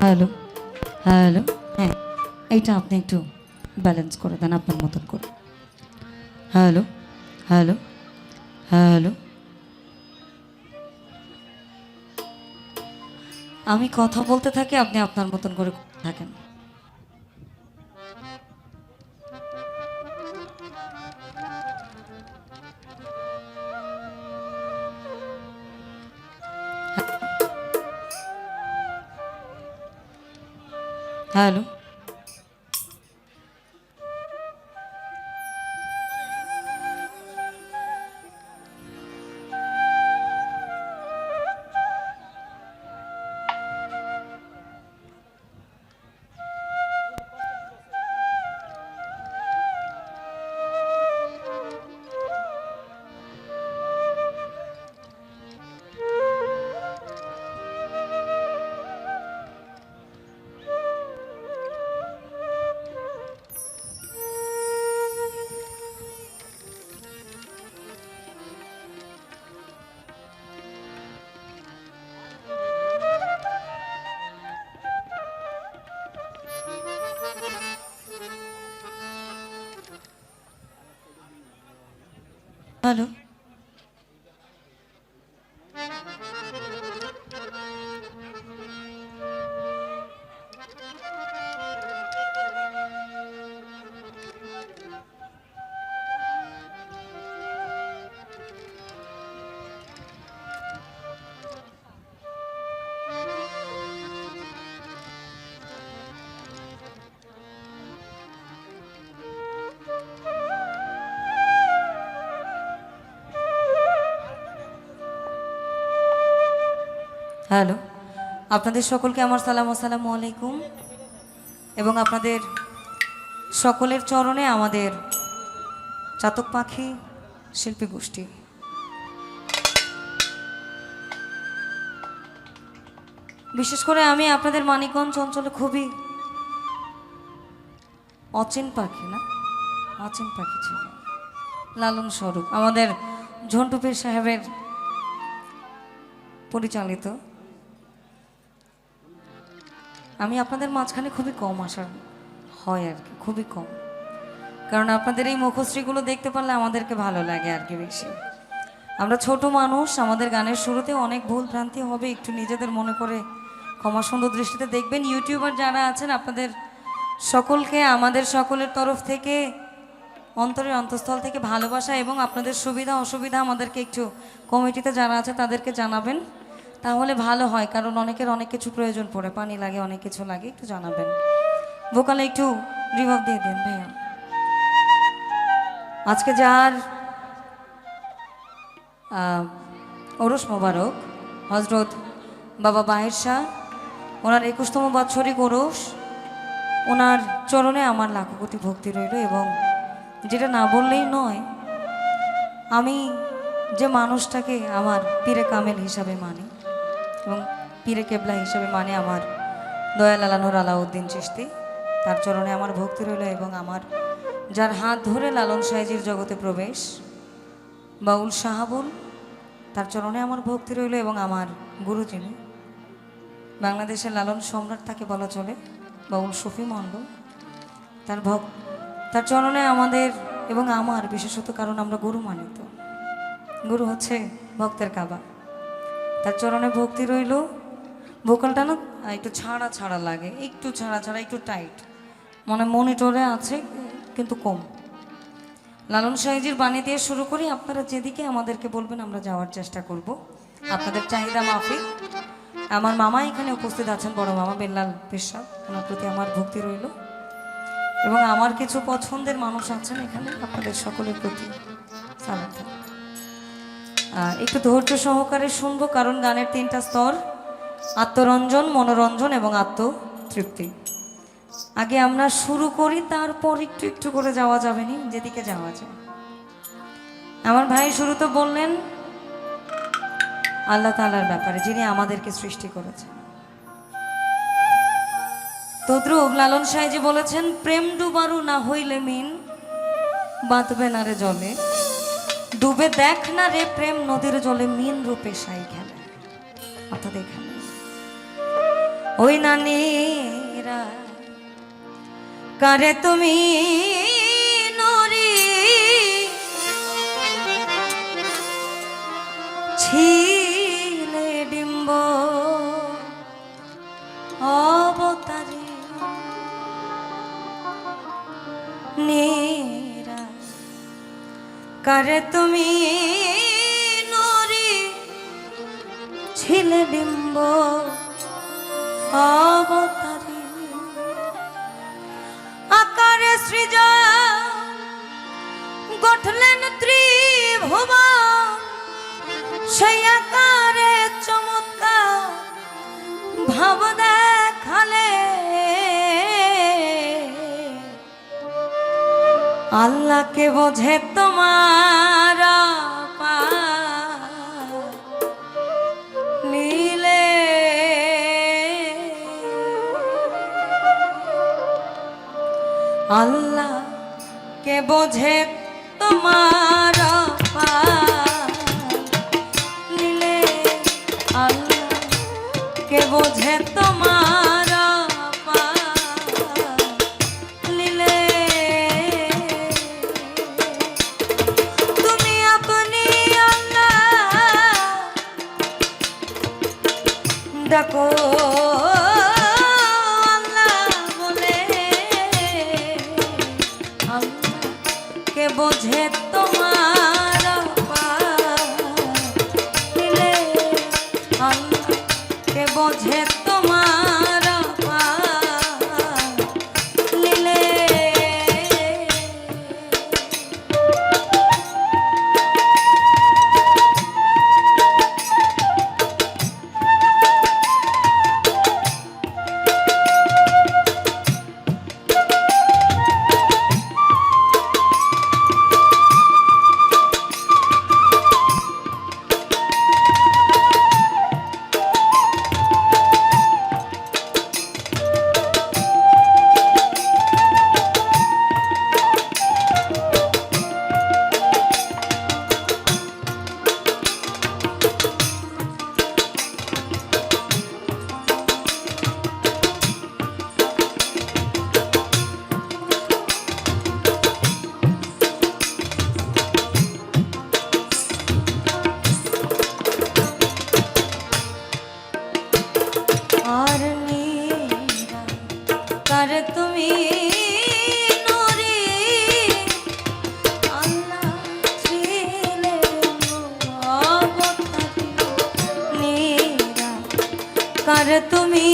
Hello hello হ্যাঁ এইটা আপনি একটু ব্যালেন্স করে দেন, আপনার মতন করে। Hello hello hello. আমি কথা বলতে থাকি, আপনি আপনার মতন করে থাকেন। হ্যালো হ্যালো হ্যালো, আপনাদের সকলকে আমার সালাম আসসালামু আলাইকুম। এবং আপনাদের সকলের চরণে আমাদের চাতক পাখি শিল্পী গোষ্ঠী। বিশেষ করে আমি আপনাদের মানিকগঞ্জ অঞ্চলে খুবই অচিন পাখি না? অচিন পাখি ছিল। লালন স্বরূপ। আমাদের ঝন্টুপীর সাহেবের পরিচালিত আমি আপনাদের মাঝখানে খুবই কম আসার হয় আর কি, খুবই কম। কারণ আপনাদের এই মুখশ্রীগুলো দেখতে পারলে আমাদেরকে ভালো লাগে আর কি বেশি। আমরা ছোট মানুষ, আমাদের গানের শুরুতে অনেক ভুল ভ্রান্তি হবে, একটু নিজেদের মনে করে ক্ষমা সুন্দর দৃষ্টিতে দেখবেন। ইউটিউবার যারা আছেন, আপনাদের সকলকে, আমাদের সকলের তরফ থেকে, অন্তরের অন্তঃস্থল থেকে ভালোবাসা এবং আপনাদের সুবিধা, অসুবিধা আমাদেরকে একটু কমিটিতে যারা আছে তাদেরকে জানাবেন। তাহলে ভালো হয়, কারণ অনেকের অনেক কিছু প্রয়োজন পড়ে। পানি লাগে, অনেক কিছু লাগে, একটু জানাবেন। ভোকালে একটু রিভাব দিয়ে দেন ভাইয়া। আজকে যার ওরস মোবারক, হজরত বাবা বাহের শাহ, ওনার একুশতম বাৎসরিক ওরস, ওনার চরণে আমার লাখো কোটি ভক্তি রইল এবং যেটা না বললেই নয়, আমি যে মানুষটাকে আমার পীরে কামেল হিসাবে মানি এবং পীরে কেবলা হিসেবে মানে আমার দয়াল আলানুর আলাউদ্দিন চিস্তি তার চরণে আমার ভক্তি রইল এবং আমার যার হাত ধরে লালন সাহেজির জগতে প্রবেশ, বাউল সাহাবুল তার চরণে আমার ভক্তি রইল এবং আমার গুরু যিনি বাংলাদেশের লালন সম্রাট তাকে বলা চলে, বাউল শফি মণ্ডল। তার ভক্ত তার চরণে আমাদের এবং আমার বিশেষত কারণ আমরা গুরু মানিত। গুরু হচ্ছে ভক্তের কাবা। তার চরণে ভক্তি রইল। ভোকালটা না একটু ছাড়া ছাড়া লাগে, একটু ছাড়া ছাড়া, একটু টাইট। মানে মনিটরে আছে, কিন্তু কম। লালন সাহেজির বাণী দিয়ে শুরু করি, আপনারা যেদিকে আমাদেরকে বলবেন আমরা যাওয়ার চেষ্টা করব। আপনাদের চাহিদা মাফিক। আমার মামা এখানে উপস্থিত আছেন, বড় মামা বেল্লাল পেশা ওনার প্রতি আমার ভক্তি রইল। এবং আমার কিছু পছন্দের মানুষ আছেন এখানে, আপনাদের সকলের প্রতি সালাম। একটু ধৈর্য সহকারে শুনব, কারণ গানের তিনটা স্তর, আত্মরঞ্জন, মনোরঞ্জন এবং আত্মতৃপ্তি। আগে আমরা শুরু করি, তারপর একটু একটু করে যাওয়া যাবে নি, যেদিকে যাওয়া যায়। আমার ভাই শুরু তো বললেন, আল্লাহ তালার ব্যাপারে, যিনি আমাদেরকে সৃষ্টি করেছেন। তদ্রুপ লালন সাহেজি বলেছেন, প্রেম ডুবারু না হইলে মিন বাঁধবে না রে জলে। ডুবে দেখ না রে প্রেম, নদীর জলে মিন রূপে সাই খেলে। অর্থাৎ এখানে। ওই নানিরা, কারে তুমি নরি? ছিলে ডিম্ব অবতারী। নীরা কারে তুমি নুরি ছিলে ডিম্ব অবতারী। আকারে সৃজা আল্লাহকে বোঝে তোমার নীলে আল্লাহ কে বোঝে তোমার নীলে আল্লাহ কে বোঝে ডাকো কার তুমি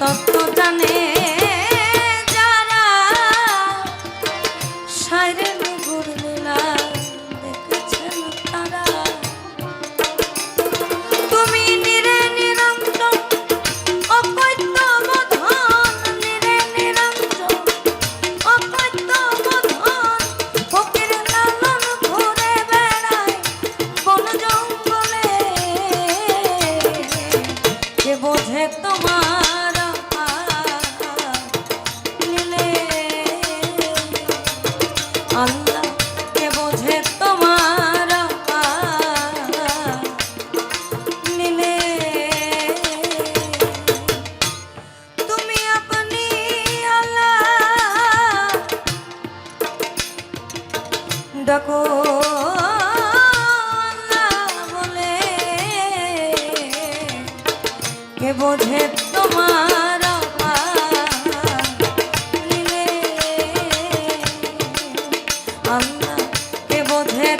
তত্ত্ব জানে। ডাকো বলে কে বোঝে তোমার কে বোঝে